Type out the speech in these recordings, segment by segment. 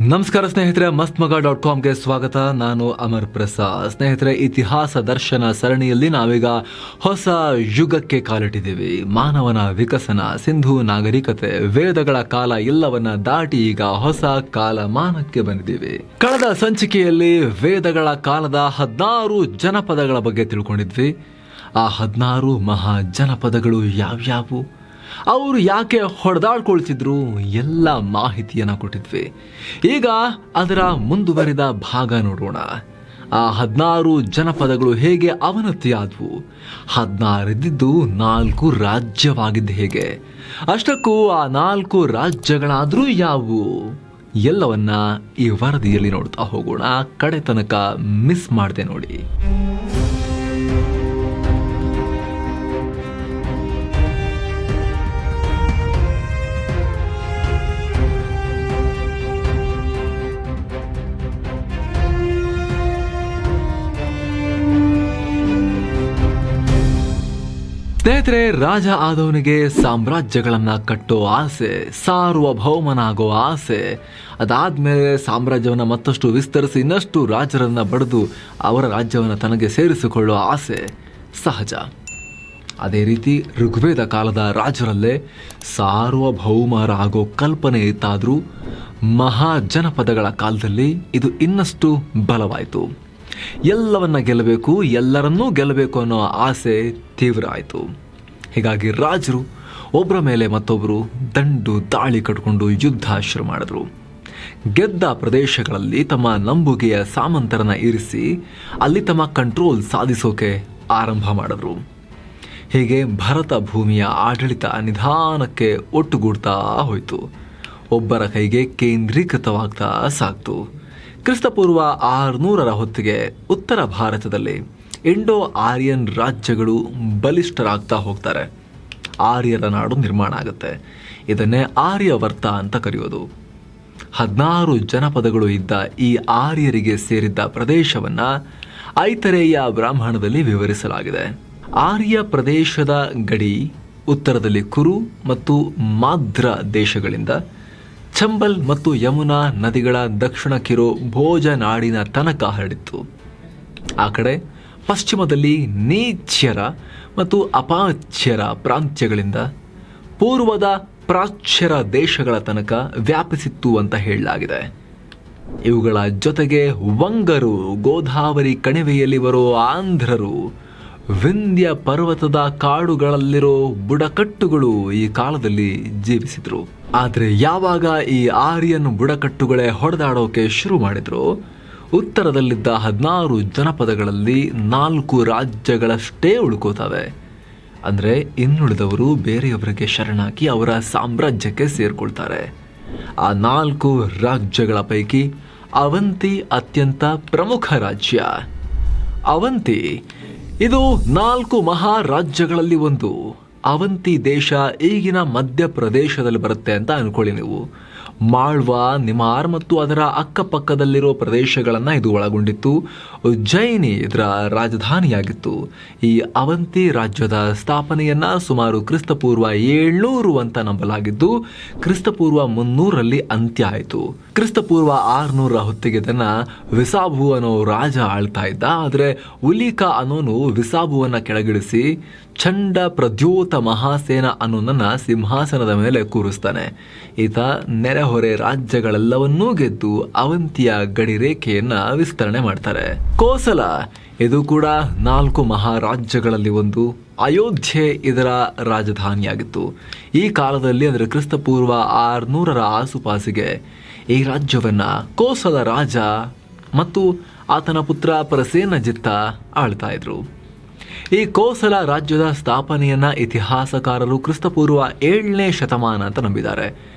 ನಮಸ್ಕಾರ ಸ್ನೇಹಿತರೆ ಮಸ್ತ್ ಮಗ ಡಾಟ್ ಕಾಮ್ಗೆ ಸ್ವಾಗತ. ನಾನು ಅಮರ್ ಪ್ರಸಾದ್. ಸ್ನೇಹಿತರೆ, ಇತಿಹಾಸ, ದರ್ಶನ, ಸರಣಿಯಲ್ಲಿ ನಾವೀಗ ಹೊಸ ಯುಗಕ್ಕೆ ಕಾಲಿಟ್ಟಿದ್ದೀವಿ. ಮಾನವನ ವಿಕಸನ, ಸಿಂಧು ನಾಗರಿಕತೆ, ವೇದಗಳ ಕಾಲ ಎಲ್ಲವನ್ನ ದಾಟಿ ಈಗ ಹೊಸ ಕಾಲಮಾನಕ್ಕೆ ಬಂದಿದ್ದೀವಿ. ಕಳೆದ ಸಂಚಿಕೆಯಲ್ಲಿ ವೇದಗಳ ಕಾಲದ ಹದಿನಾರು ಜನಪದಗಳ ಬಗ್ಗೆ ತಿಳ್ಕೊಂಡಿದ್ವಿ. ಆ ಹದಿನಾರು ಮಹಾ ಜನಪದಗಳು ಯಾವ್ಯಾವು? ಅವರು ಯಾಕೆ ಹೊಡೆದಾಡ್ಕೊಳ್ತಿದ್ರು? ಎಲ್ಲ ಮಾಹಿತಿಯನ್ನು ಕೊಟ್ಟಿದ್ವಿ. ಈಗ ಅದರ ಮುಂದುವರಿದ ಭಾಗ ನೋಡೋಣ. ಆ ಹದಿನಾರು ಜನಪದಗಳು ಹೇಗೆ ಅವನತಿಯಾದವು? ಹದಿನಾರಿದ್ದು ನಾಲ್ಕು ರಾಜ್ಯವಾಗಿದ್ದು ಹೇಗೆ? ಅಷ್ಟಕ್ಕೂ ಆ ನಾಲ್ಕು ರಾಜ್ಯಗಳಾದರೂ ಯಾವುವು? ಎಲ್ಲವನ್ನ ಈ ವರದಿಯಲ್ಲಿ ನೋಡ್ತಾ ಹೋಗೋಣ. ಕಡೆ ತನಕ ಮಿಸ್ ಮಾಡಿದೆ ನೋಡಿ. ಸ್ನೇಹಿತರೆ, ರಾಜ ಆದವನಿಗೆ ಸಾಮ್ರಾಜ್ಯಗಳನ್ನ ಕಟ್ಟೋ ಆಸೆ ಸಾರ್ವಭೌಮನಾಗೋ ಆಸೆ, ಅದಾದ್ಮೇಲೆ ಸಾಮ್ರಾಜ್ಯವನ್ನ ಮತ್ತಷ್ಟು ವಿಸ್ತರಿಸಿ ಇನ್ನಷ್ಟು ರಾಜರನ್ನ ಬಡಿದು ಅವರ ರಾಜ್ಯವನ್ನು ತನಗೆ ಸೇರಿಸಿಕೊಳ್ಳೋ ಆಸೆ ಸಹಜ. ಅದೇ ರೀತಿ ಋಗ್ವೇದ ಕಾಲದ ರಾಜರಲ್ಲೇ ಸಾರ್ವಭೌಮರಾಗೋ ಕಲ್ಪನೆ ಇತ್ತಾದರೂ ಮಹಾಜನಪದಗಳ ಕಾಲದಲ್ಲಿ ಇದು ಇನ್ನಷ್ಟು ಬಲವಾಯಿತು. ಎಲ್ಲವನ್ನ ಗೆಲ್ಲಬೇಕು, ಎಲ್ಲರನ್ನೂ ಗೆಲ್ಲಬೇಕು ಅನ್ನೋ ಆಸೆ ತೀವ್ರ ಆಯಿತು. ಹೀಗಾಗಿ ರಾಜರು ಒಬ್ಬರ ಮೇಲೆ ಮತ್ತೊಬ್ಬರು ದಂಡು ದಾಳಿ ಕಟ್ಕೊಂಡು ಯುದ್ಧ ಶುರು ಮಾಡಿದ್ರು. ಗೆದ್ದ ಪ್ರದೇಶಗಳಲ್ಲಿ ತಮ್ಮ ನಂಬುಗೆಯ ಸಾಮಂತರನ್ನ ಇರಿಸಿ ಅಲ್ಲಿ ತಮ್ಮ ಕಂಟ್ರೋಲ್ ಸಾಧಿಸೋಕೆ ಆರಂಭ ಮಾಡಿದ್ರು. ಹೀಗೆ ಭರತ ಭೂಮಿಯ ಆಡಳಿತ ನಿಧಾನಕ್ಕೆ ಒಟ್ಟುಗೂಡ್ತಾ ಹೋಯಿತು. ಒಬ್ಬರ ಕೈಗೆ ಕೇಂದ್ರೀಕೃತವಾಗ್ತಾ ಸಾಕ್ತು. ಕ್ರಿಸ್ತಪೂರ್ವ ಆರುನೂರರ ಹೊತ್ತಿಗೆ ಉತ್ತರ ಭಾರತದಲ್ಲಿ ಇಂಡೋ ಆರ್ಯನ್ ರಾಜ್ಯಗಳು ಬಲಿಷ್ಠರಾಗ್ತಾ ಹೋಗ್ತಾರೆ. ಆರ್ಯರ ನಾಡು ನಿರ್ಮಾಣ ಆಗುತ್ತೆ. ಇದನ್ನೇ ಆರ್ಯವರ್ತ ಅಂತ ಕರೆಯೋದು. ಹದಿನಾರು ಜನಪದಗಳು ಇದ್ದ ಈ ಆರ್ಯರಿಗೆ ಸೇರಿದ್ದ ಪ್ರದೇಶವನ್ನ ಐತರೇಯ ಬ್ರಾಹ್ಮಣದಲ್ಲಿ ವಿವರಿಸಲಾಗಿದೆ. ಆರ್ಯ ಪ್ರದೇಶದ ಗಡಿ ಉತ್ತರದಲ್ಲಿ ಕುರು ಮತ್ತು ಮಾದ್ರ ದೇಶಗಳಿಂದ ಚಂಬಲ್ ಮತ್ತು ಯಮುನಾ ನದಿಗಳ ದಕ್ಷಿಣಕ್ಕಿರೋ ಭೋಜನಾಡಿನ ತನಕ ಹರಡಿತ್ತು ಆ ಕಡೆ ಪಶ್ಚಿಮದಲ್ಲಿ ನೀಚ್ಯರ ಮತ್ತು ಅಪಾಚ್ಯರ ಪ್ರಾಂತ್ಯಗಳಿಂದ ಪೂರ್ವದ ಪ್ರಾಚ್ಯರ ದೇಶಗಳ ತನಕ ವ್ಯಾಪಿಸಿತ್ತು ಅಂತ ಹೇಳಲಾಗಿದೆ. ಇವುಗಳ ಜೊತೆಗೆ ವಂಗರು, ಗೋದಾವರಿ ಕಣಿವೆಯಲ್ಲಿ ಬರೋ ಆಂಧ್ರರು ವಿಂಧ್ಯ ಪರ್ವತದ ಕಾಡುಗಳಲ್ಲಿರೋ ಬುಡಕಟ್ಟುಗಳು ಈ ಕಾಲದಲ್ಲಿ ಜೀವಿಸಿದ್ರು. ಆದರೆ ಯಾವಾಗ ಈ ಆರ್ಯನ್ ಬುಡಕಟ್ಟುಗಳೇ ಹೊಡೆದಾಡೋಕೆ ಶುರು ಮಾಡಿದ್ರು? ಉತ್ತರದಲ್ಲಿದ್ದ ಹದಿನಾರು ಜನಪದಗಳಲ್ಲಿ ನಾಲ್ಕು ರಾಜ್ಯಗಳಷ್ಟೇ ಉಳ್ಕೋತವೆ. ಅಂದರೆ ಇನ್ನುಳಿದವರು ಬೇರೆಯವರಿಗೆ ಶರಣಾಗಿ ಅವರ ಸಾಮ್ರಾಜ್ಯಕ್ಕೆ ಸೇರಿಕೊಳ್ತಾರೆ. ಆ ನಾಲ್ಕು ರಾಜ್ಯಗಳ ಪೈಕಿ ಅವಂತಿ ಅತ್ಯಂತ ಪ್ರಮುಖ ರಾಜ್ಯ. ಅವಂತಿ ಇದು ನಾಲ್ಕು ಮಹಾರಾಜ್ಯಗಳಲ್ಲಿ ಒಂದು. ಅವಂತಿ ದೇಶ ಈಗಿನ ಮಧ್ಯಪ್ರದೇಶದಲ್ಲಿ ಬರುತ್ತೆ ಅಂತ ಅನ್ಕೊಳ್ಳಿ ನೀವು. ಮಾಳ್ವಾ, ನಿಮಾರ್ ಮತ್ತು ಅದರ ಅಕ್ಕಪಕ್ಕದಲ್ಲಿರೋ ಪ್ರದೇಶಗಳನ್ನು ಇದು ಒಳಗೊಂಡಿತ್ತು. ಉಜ್ಜಯಿನಿ ಇದರ ರಾಜಧಾನಿಯಾಗಿತ್ತು. ಈ ಅವಂತಿ ರಾಜ್ಯದ ಸ್ಥಾಪನೆಯನ್ನ ಸುಮಾರು ಕ್ರಿಸ್ತಪೂರ್ವ ಏಳ್ನೂರು ಅಂತ ನಂಬಲಾಗಿದ್ದು, ಕ್ರಿಸ್ತಪೂರ್ವ ಮುನ್ನೂರಲ್ಲಿ ಅಂತ್ಯ ಆಯಿತು. ಕ್ರಿಸ್ತಪೂರ್ವ ಆರ್ನೂರ ಹೊತ್ತಿಗೆ ಇದನ್ನ ವಿಸಾಬು ಅನ್ನೋ ರಾಜ ಆಳ್ತಾ ಇದ್ದ. ಆದರೆ ಉಲಿಕಾ ಅನ್ನೋನು ವಿಸಾಬುವನ್ನ ಕೆಳಗಿಳಿಸಿ ಚಂಡ ಪ್ರದ್ಯೋತ ಮಹಾಸೇನ ಅನ್ನೋನನ್ನ ಸಿಂಹಾಸನದ ಮೇಲೆ ಕೂರಿಸ್ತಾನೆ. ಈತ ನೆರೆಹೊರೆ ರಾಜ್ಯಗಳೆಲ್ಲವನ್ನೂ ಗೆದ್ದು ಅವಂತಿಯ ಗಡಿ ರೇಖೆಯನ್ನ ವಿಸ್ತರಣೆ ಮಾಡ್ತಾರೆ. ಕೋಸಲ. ಇದು ಕೂಡ ನಾಲ್ಕು ಮಹಾರಾಜ್ಯಗಳಲ್ಲಿ ಒಂದು. ಅಯೋಧ್ಯೆ ಇದರ ರಾಜಧಾನಿಯಾಗಿತ್ತು. ಈ ಕಾಲದಲ್ಲಿ ಅಂದರೆ ಕ್ರಿಸ್ತಪೂರ್ವ ಆರುನೂರರ ಆಸುಪಾಸಿಗೆ ಈ ರಾಜ್ಯವನ್ನು ಕೋಸಲ ರಾಜ ಮತ್ತು ಆತನ ಪುತ್ರ ಪರಸೇನಜಿತ್ತ ಆಳ್ತಾ ಇದ್ರು. ಈ ಕೋಸಲ ರಾಜ್ಯದ ಸ್ಥಾಪನೆಯನ್ನು ಇತಿಹಾಸಕಾರರು ಕ್ರಿಸ್ತಪೂರ್ವ ಏಳನೇ ಶತಮಾನ ಅಂತ ನಂಬಿದ್ದಾರೆ.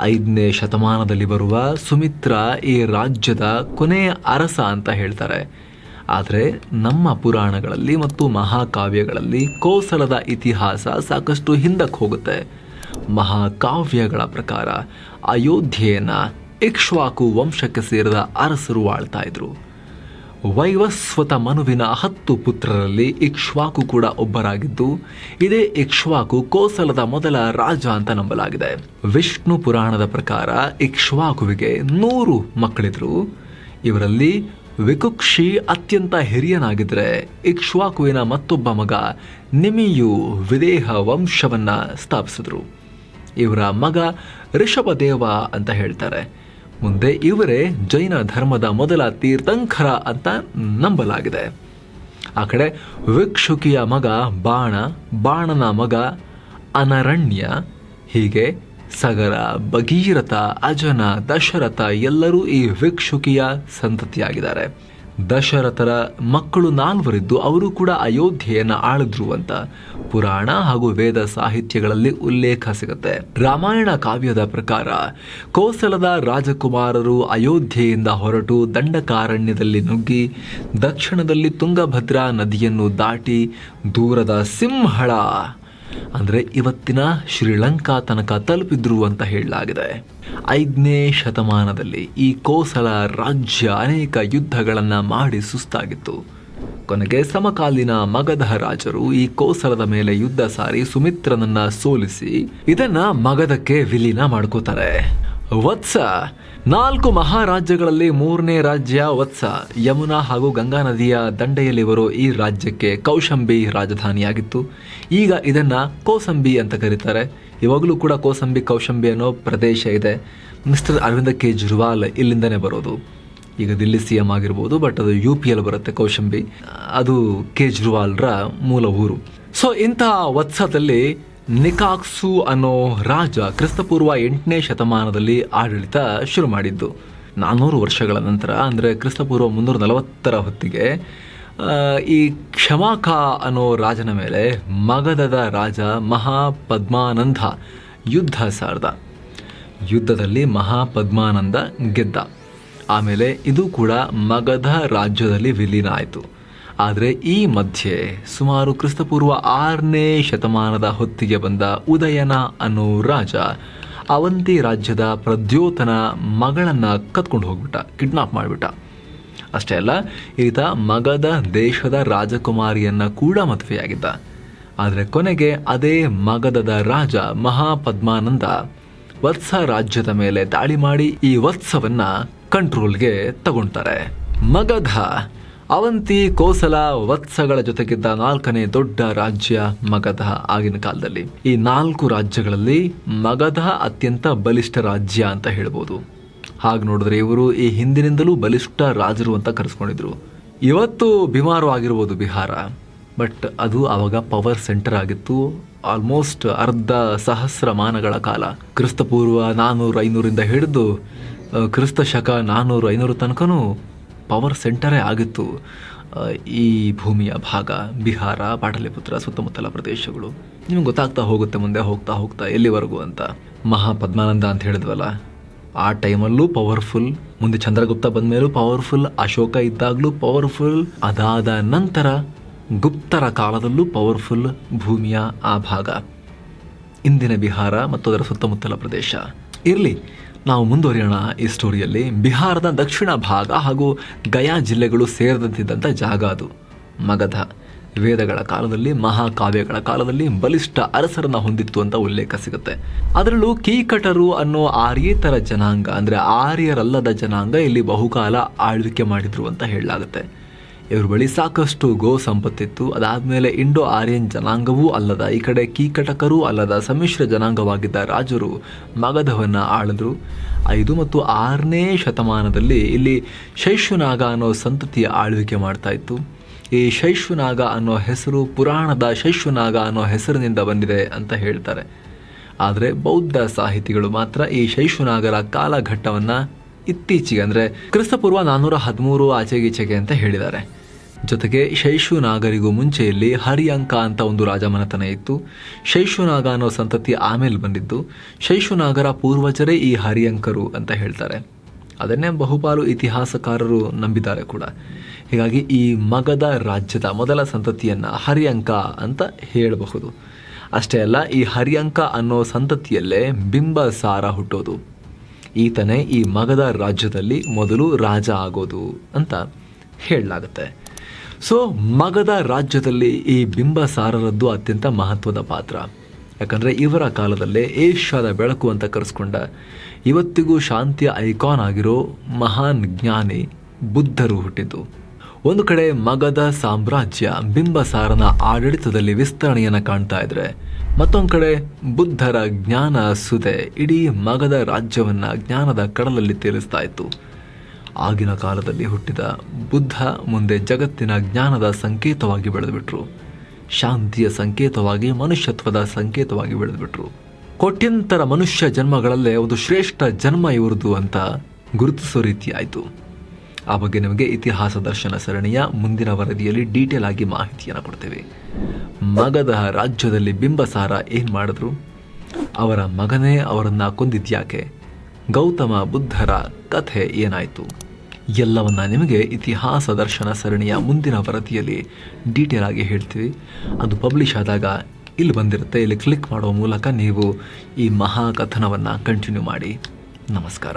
ಐದನೇ ಶತಮಾನದಲ್ಲಿ ಬರುವ ಸುಮಿತ್ರ ಈ ರಾಜ್ಯದ ಕೊನೆಯ ಅರಸ ಅಂತ ಹೇಳ್ತಾರೆ. ಆದರೆ ನಮ್ಮ ಪುರಾಣಗಳಲ್ಲಿ ಮತ್ತು ಮಹಾಕಾವ್ಯಗಳಲ್ಲಿ ಕೋಸಲದ ಇತಿಹಾಸ ಸಾಕಷ್ಟು ಹಿಂದಕ್ಕೆ ಹೋಗುತ್ತೆ. ಮಹಾಕಾವ್ಯಗಳ ಪ್ರಕಾರ ಅಯೋಧ್ಯೆಯನ್ನು ಇಕ್ಷ್ವಾಕು ವಂಶಕ್ಕೆ ಸೇರಿದ ಅರಸರು ಆಳ್ತಾ ಇದ್ರು. ವೈವಸ್ವತ ಮನುವಿನ ಹತ್ತು ಪುತ್ರರಲ್ಲಿ ಇಕ್ಷ್ವಾಕು ಕೂಡ ಒಬ್ಬರಾಗಿದ್ದು, ಇದೇ ಇಕ್ಷ್ವಾಕು ಕೋಸಲದ ಮೊದಲ ರಾಜ ಅಂತ ನಂಬಲಾಗಿದೆ. ವಿಷ್ಣು ಪುರಾಣದ ಪ್ರಕಾರ ಇಕ್ಷ್ವಾಕುವಿಗೆ ನೂರು ಮಕ್ಕಳಿದ್ರು. ಇವರಲ್ಲಿ ವಿಕುಕ್ಷಿ ಅತ್ಯಂತ ಹಿರಿಯನಾಗಿದ್ರೆ ಇಕ್ಷ್ವಾಕುವಿನ ಮತ್ತೊಬ್ಬ ಮಗ ನಿಮಿಯು ವಿದೇಹ ವಂಶವನ್ನ ಸ್ಥಾಪಿಸಿದ್ರು. ಇವರ ಮಗ ಋಷಭದೇವ ಅಂತ ಹೇಳ್ತಾರೆ. ಮುಂದೆ ಇವರೇ ಜೈನ ಧರ್ಮದ ಮೊದಲ ತೀರ್ಥಂಕರ ಅಂತ ನಂಬಲಾಗಿದೆ. ಆ ಕಡೆ ವಿಕ್ಷುಕಿಯ ಮಗ ಬಾಣ, ಬಾಣನ ಮಗ ಅನರಣ್ಯ, ಹೀಗೆ ಸಗರ, ಭಗೀರಥ, ಅಜನ, ದಶರಥ ಎಲ್ಲರೂ ಈ ವಿಕ್ಷುಕಿಯ ಸಂತತಿಯಾಗಿದ್ದಾರೆ. ದಶರಥರ ಮಕ್ಕಳು ನಾಲ್ವರಿದ್ದು ಅವರು ಕೂಡ ಅಯೋಧ್ಯೆಯನ್ನು ಆಳಿದ್ರು ಅಂತ ಪುರಾಣ ಹಾಗೂ ವೇದ ಸಾಹಿತ್ಯಗಳಲ್ಲಿ ಉಲ್ಲೇಖ ಸಿಗುತ್ತೆ. ರಾಮಾಯಣ ಕಾವ್ಯದ ಪ್ರಕಾರ ಕೋಸಲದ ರಾಜಕುಮಾರರು ಅಯೋಧ್ಯೆಯಿಂದ ಹೊರಟು ದಂಡಕಾರಣ್ಯದಲ್ಲಿ ನುಗ್ಗಿ ದಕ್ಷಿಣದಲ್ಲಿ ತುಂಗಭದ್ರಾ ನದಿಯನ್ನು ದಾಟಿ ದೂರದ ಸಿಂಹಳ ಅಂದರೆ ಇವತ್ತಿನ ಶ್ರೀಲಂಕಾ ತನಕ ತಲುಪಿದ್ರು ಅಂತ ಹೇಳಲಾಗಿದೆ. ಐದನೇ ಶತಮಾನದಲ್ಲಿ ಈ ಕೋಸಲ ರಾಜ್ಯ ಅನೇಕ ಯುದ್ಧಗಳನ್ನು ಮಾಡಿ ಸುಸ್ತಾಗಿತ್ತು. ಕೊನೆಗೆ ಸಮಕಾಲೀನ ಮಗಧ ರಾಜರು ಈ ಕೋಸಲದ ಮೇಲೆ ಯುದ್ಧ ಸಾರಿ ಸುಮಿತ್ರನನ್ನ ಸೋಲಿಸಿ ಇದನ್ನ ಮಗಧಕ್ಕೆ ವಿಲೀನ ಮಾಡ್ಕೋತಾರೆ. ವತ್ಸ! ನಾಲ್ಕು ಮಹಾರಾಜ್ಯಗಳಲ್ಲಿ ಮೂರನೇ ರಾಜ್ಯ ವತ್ಸ. ಯಮುನಾ ಹಾಗೂ ಗಂಗಾ ನದಿಯ ದಂಡೆಯಲ್ಲಿ ಬರೋ ಈ ರಾಜ್ಯಕ್ಕೆ ಕೌಶಂಬಿ ರಾಜಧಾನಿಯಾಗಿತ್ತು. ಈಗ ಇದನ್ನು ಕೋಸಂಬಿ ಅಂತ ಕರೀತಾರೆ. ಇವಾಗಲೂ ಕೂಡ ಕೋಸಂಬಿ, ಕೌಶಂಬಿ ಅನ್ನೋ ಪ್ರದೇಶ ಇದೆ. ಮಿಸ್ಟರ್ ಅರವಿಂದ ಕೇಜ್ರಿವಾಲ್ ಇಲ್ಲಿಂದನೇ ಬರೋದು. ಈಗ ದಿಲ್ಲಿ ಸಿ ಎಂ ಆಗಿರ್ಬೋದು, ಬಟ್ ಅದು ಯು ಪಿ ಎಲ್ ಬರುತ್ತೆ ಕೌಶಂಬಿ. ಅದು ಕೇಜ್ರಿವಾಲ್ರ ಮೂಲ ಊರು. ಸೊ ಇಂತಹ ವತ್ಸದಲ್ಲಿ ನಿಕಾಕ್ಸು ಅನ್ನೋ ರಾಜ ಕ್ರಿಸ್ತಪೂರ್ವ ಎಂಟನೇ ಶತಮಾನದಲ್ಲಿ ಆಡಳಿತ ಶುರು ಮಾಡಿದ್ದು. ನಾನ್ನೂರು ವರ್ಷಗಳ ನಂತರ, ಅಂದರೆ ಕ್ರಿಸ್ತಪೂರ್ವ ಮುನ್ನೂರ ನಲವತ್ತರ ಹೊತ್ತಿಗೆ ಈ ಕ್ಷಮಾಕ ಅನ್ನೋ ರಾಜನ ಮೇಲೆ ಮಗಧದ ರಾಜ ಮಹಾಪದ್ಮಾನಂದ ಯುದ್ಧ ಸಾರ್ದ. ಯುದ್ಧದಲ್ಲಿ ಮಹಾಪದ್ಮಾನಂದ ಗೆದ್ದ. ಆಮೇಲೆ ಇದು ಕೂಡ ಮಗಧ ರಾಜ್ಯದಲ್ಲಿ ವಿಲೀನ ಆಯಿತು. ಆದರೆ ಈ ಮಧ್ಯೆ ಸುಮಾರು ಕ್ರಿಸ್ತಪೂರ್ವ ಆರನೇ ಶತಮಾನದ ಹೊತ್ತಿಗೆ ಬಂದ ಉದಯನ ಅನ್ನೋ ರಾಜ ಅವಂತಿ ರಾಜ್ಯದ ಪ್ರದ್ಯೋತನ ಮಗಳನ್ನು ಕತ್ಕೊಂಡು ಹೋಗ್ಬಿಟ್ಟ ಕಿಡ್ನಾಪ್ ಮಾಡಿಬಿಟ್ಟ. ಅಷ್ಟೇ ಅಲ್ಲ, ಈತ ಮಗದ ದೇಶದ ರಾಜಕುಮಾರಿಯನ್ನು ಕೂಡ ಮದುವೆಯಾಗಿದ್ದ. ಆದರೆ ಕೊನೆಗೆ ಅದೇ ಮಗಧದ ರಾಜ ಮಹಾಪದ್ಮಾನಂದ ವತ್ಸ ರಾಜ್ಯದ ಮೇಲೆ ದಾಳಿ ಮಾಡಿ ಈ ವತ್ಸವನ್ನು ಕಂಟ್ರೋಲ್ಗೆ ತಗೊಳ್ತಾರೆ ಮಗಧ. ಅವಂತಿ ಕೋಸಲ ವತ್ಸಗಳ ಜೊತೆಗಿದ್ದ ನಾಲ್ಕನೇ ದೊಡ್ಡ ರಾಜ್ಯ ಮಗಧ ಆಗಿನ ಕಾಲದಲ್ಲಿ. ಈ ನಾಲ್ಕು ರಾಜ್ಯಗಳಲ್ಲಿ ಮಗಧ ಅತ್ಯಂತ ಬಲಿಷ್ಠ ರಾಜ್ಯ ಅಂತ ಹೇಳ್ಬೋದು. ಹಾಗೆ ನೋಡಿದ್ರೆ ಇವರು ಈ ಹಿಂದಿನಿಂದಲೂ ಬಲಿಷ್ಠ ರಾಜರು ಅಂತ ಕರೆಸ್ಕೊಂಡಿದ್ರು. ಇವತ್ತು ಬಿಮಾರು ಆಗಿರ್ಬೋದು ಬಿಹಾರ. ಬಟ್ ಅದು ಆವಾಗ ಪವರ್ ಸೆಂಟರ್ ಆಗಿತ್ತು. ಆಲ್ಮೋಸ್ಟ್ ಅರ್ಧ ಸಹಸ್ರಮಾನಗಳ ಕಾಲ. ಕ್ರಿಸ್ತಪೂರ್ವ ನಾನ್ನೂರು ಐನೂರಿಂದ ಹಿಡಿದು ಕ್ರಿಸ್ತ ಶಕ ನಾನ್ನೂರು ಐನೂರು ತನಕನೂ ಪವರ್ ಸೆಂಟರೇ ಆಗಿತ್ತು. ಈ ಭೂಮಿಯ ಭಾಗ, ಬಿಹಾರ ಪಾಟಲಿಪುತ್ರ ಸುತ್ತಮುತ್ತಲ ಪ್ರದೇಶಗಳು. ನಿಮ್ಗೆ ಗೊತ್ತಾಗ್ತಾ ಹೋಗುತ್ತೆ ಮುಂದೆ, ಹೋಗ್ತಾ ಹೋಗ್ತಾ ಎಲ್ಲಿವರೆಗೂ ಅಂತ. ಮಹಾಪದ್ಮಾನಂದ ಅಂತ ಹೇಳಿದ್ವಲ್ಲ, ಆ ಟೈಮಲ್ಲೂ ಪವರ್ಫುಲ್ ಮುಂದೆ ಚಂದ್ರಗುಪ್ತ ಬಂದ ಮೇಲೂ ಪವರ್ಫುಲ್ ಅಶೋಕ ಇದ್ದಾಗಲೂ ಪವರ್ಫುಲ್ ಅದಾದ ನಂತರ ಗುಪ್ತರ ಕಾಲದಲ್ಲೂ ಪವರ್ಫುಲ್ ಭೂಮಿಯ ಆ ಭಾಗ. ಇಂದಿನ ಬಿಹಾರ ಮತ್ತು ಅದರ ಸುತ್ತಮುತ್ತಲ ಪ್ರದೇಶ. ಇರಲಿ ನಾವು ಮುಂದುವರಿಯೋಣ ಈ ಸ್ಟೋರಿಯಲ್ಲಿ ಬಿಹಾರದ ದಕ್ಷಿಣ ಭಾಗ ಹಾಗೂ ಗಯಾ ಜಿಲ್ಲೆಗಳು ಸೇರಿದಂತಿದ್ದಂಥ ಜಾಗ ಅದು. ಮಗಧ. ವೇದಗಳ ಕಾಲದಲ್ಲಿ, ಮಹಾಕಾವ್ಯಗಳ ಕಾಲದಲ್ಲಿ ಬಲಿಷ್ಠ ಅರಸರನ್ನ ಹೊಂದಿತ್ತು ಅಂತ ಉಲ್ಲೇಖ ಸಿಗುತ್ತೆ. ಅದರಲ್ಲೂ ಕೀಕಟರು ಅನ್ನೋ ಆರ್ಯೇತರ ಜನಾಂಗ, ಅಂದ್ರೆ ಆರ್ಯರಲ್ಲದ ಜನಾಂಗ ಇಲ್ಲಿ ಬಹುಕಾಲ ಆಳ್ವಿಕೆ ಮಾಡಿದ್ರು ಅಂತ ಹೇಳಲಾಗುತ್ತೆ. ಇವ್ರ ಬಳಿ ಸಾಕಷ್ಟು ಗೋ ಸಂಪತ್ತಿತ್ತು. ಅದಾದ್ಮೇಲೆ ಇಂಡೋ ಆರ್ಯನ್ ಜನಾಂಗವೂ ಅಲ್ಲದ, ಈ ಕಡೆ ಕೀಕಟಕರೂ ಅಲ್ಲದ ಸಮ್ಮಿಶ್ರ ಜನಾಂಗವಾಗಿದ್ದ ರಾಜರು ಮಗಧವನ್ನ ಆಳಿದ್ರು. ಐದು ಮತ್ತು ಆರನೇ ಶತಮಾನದಲ್ಲಿ ಇಲ್ಲಿ ಶೈಶುನಾಗ ಅನ್ನೋ ಸಂತತಿಯ ಆಳ್ವಿಕೆ ಮಾಡ್ತಾ ಇತ್ತು. ಈ ಶೈಶುನಾಗ ಅನ್ನೋ ಹೆಸರು ಪುರಾಣದ ಶೈಶುನಾಗ ಅನ್ನೋ ಹೆಸರಿನಿಂದ ಬಂದಿದೆ ಅಂತ ಹೇಳ್ತಾರೆ. ಆದರೆ ಬೌದ್ಧ ಸಾಹಿತಿಗಳು ಮಾತ್ರ ಈ ಶೈಶುನಾಗರ ಕಾಲಘಟ್ಟವನ್ನು ಇತ್ತೀಚೆಗೆ ಅಂದರೆ ಕ್ರಿಸ್ತಪೂರ್ವ ನಾನ್ನೂರ ಹದಿಮೂರು ಆಚೆಗೀಚೆಗೆ ಅಂತ ಹೇಳಿದ್ದಾರೆ. ಜೊತೆಗೆ ಶೈಶುನಾಗರಿಗೂ ಮುಂಚೆಯಲ್ಲಿ ಹರಿಯಂಕ ಅಂತ ಒಂದು ರಾಜಮನೆತನ ಇತ್ತು. ಶೈಶುನಾಗ ಅನ್ನೋ ಸಂತತಿ ಆಮೇಲೆ ಬಂದಿದ್ದು. ಶೈಶುನಾಗರ ಪೂರ್ವಜರೇ ಈ ಹರಿಯಂಕರು ಅಂತ ಹೇಳ್ತಾರೆ. ಅದನ್ನೇ ಬಹುಪಾಲು ಇತಿಹಾಸಕಾರರು ನಂಬಿದ್ದಾರೆ ಕೂಡ. ಹೀಗಾಗಿ ಈ ಮಗಧ ರಾಜ್ಯದ ಮೊದಲ ಸಂತತಿಯನ್ನು ಹರಿಯಂಕ ಅಂತ ಹೇಳಬಹುದು. ಅಷ್ಟೇ ಅಲ್ಲ, ಈ ಹರಿಯಂಕ ಅನ್ನೋ ಸಂತತಿಯಲ್ಲೇ ಬಿಂಬಸಾರ ಹುಟ್ಟೋದು. ಈತನೇ ಈ ಮಗಧ ರಾಜ್ಯದಲ್ಲಿ ಮೊದಲು ರಾಜ ಆಗೋದು ಅಂತ ಹೇಳಲಾಗುತ್ತೆ. ಸೊ ಮಗದ ರಾಜ್ಯದಲ್ಲಿ ಈ ಬಿಂಬಸಾರರದ್ದು ಅತ್ಯಂತ ಮಹತ್ವದ ಪಾತ್ರ. ಯಾಕಂದರೆ ಇವರ ಕಾಲದಲ್ಲೇ ಏಷ್ಯಾದ ಬೆಳಕು ಅಂತ ಕರೆಸ್ಕೊಂಡ ಇವತ್ತಿಗೂ ಶಾಂತಿಯ ಐಕಾನ್ ಆಗಿರೋ ಮಹಾನ್ ಜ್ಞಾನಿ ಬುದ್ಧರು ಹುಟ್ಟಿದ್ದು. ಒಂದು ಕಡೆ ಮಗದ ಸಾಮ್ರಾಜ್ಯ ಬಿಂಬಸಾರನ ಆಡಳಿತದಲ್ಲಿ ವಿಸ್ತರಣೆಯನ್ನು ಕಾಣ್ತಾ ಇದ್ರೆ, ಮತ್ತೊಂದು ಕಡೆ ಬುದ್ಧರ ಜ್ಞಾನ ಸುದೆ ಇಡೀ ಮಗದ ರಾಜ್ಯವನ್ನು ಜ್ಞಾನದ ಕಡಲಲ್ಲಿ ತೇಲಿಸ್ತಾ ಇತ್ತು. ಆಗಿನ ಕಾಲದಲ್ಲಿ ಹುಟ್ಟಿದ ಬುದ್ಧ ಮುಂದೆ ಜಗತ್ತಿನ ಜ್ಞಾನದ ಸಂಕೇತವಾಗಿ ಬೆಳೆದುಬಿಟ್ರು. ಶಾಂತಿಯ ಸಂಕೇತವಾಗಿ, ಮನುಷ್ಯತ್ವದ ಸಂಕೇತವಾಗಿ ಬೆಳೆದುಬಿಟ್ರು. ಕೋಟ್ಯಂತರ ಮನುಷ್ಯ ಜನ್ಮಗಳಲ್ಲೇ ಒಂದು ಶ್ರೇಷ್ಠ ಜನ್ಮ ಇವ್ರದ್ದು ಅಂತ ಗುರುತಿಸೋ ರೀತಿ ಆಯಿತು ಆ ಬಗ್ಗೆ ನಿಮಗೆ ಇತಿಹಾಸ ದರ್ಶನ ಸರಣಿಯ ಮುಂದಿನ ವರದಿಯಲ್ಲಿ ಡೀಟೇಲ್ ಆಗಿ ಮಾಹಿತಿಯನ್ನು ಕೊಡ್ತೇವೆ. ಮಗಧ ರಾಜ್ಯದಲ್ಲಿ ಬಿಂಬಸಾರ ಏನು ಮಾಡಿದ್ರು? ಅವರ ಮಗನೇ ಅವರನ್ನು ಕೊಂದಿದ್ಯಾಕೆ? ಗೌತಮ ಬುದ್ಧರ ಕಥೆ ಏನಾಯಿತು? ಎಲ್ಲವನ್ನ ನಿಮಗೆ ಇತಿಹಾಸ ದರ್ಶನ ಸರಣಿಯ ಮುಂದಿನ ವರದಿಯಲ್ಲಿ ಡೀಟೇಲ್ ಆಗಿ ಹೇಳ್ತೀವಿ. ಅದು ಪಬ್ಲಿಷ್ ಆದಾಗ ಇಲ್ಲಿ ಬಂದಿರುತ್ತೆ. ಇಲ್ಲಿ ಕ್ಲಿಕ್ ಮಾಡುವ ಮೂಲಕ ನೀವು ಈ ಮಹಾಕಥನವನ್ನು ಕಂಟಿನ್ಯೂ ಮಾಡಿ. ನಮಸ್ಕಾರ.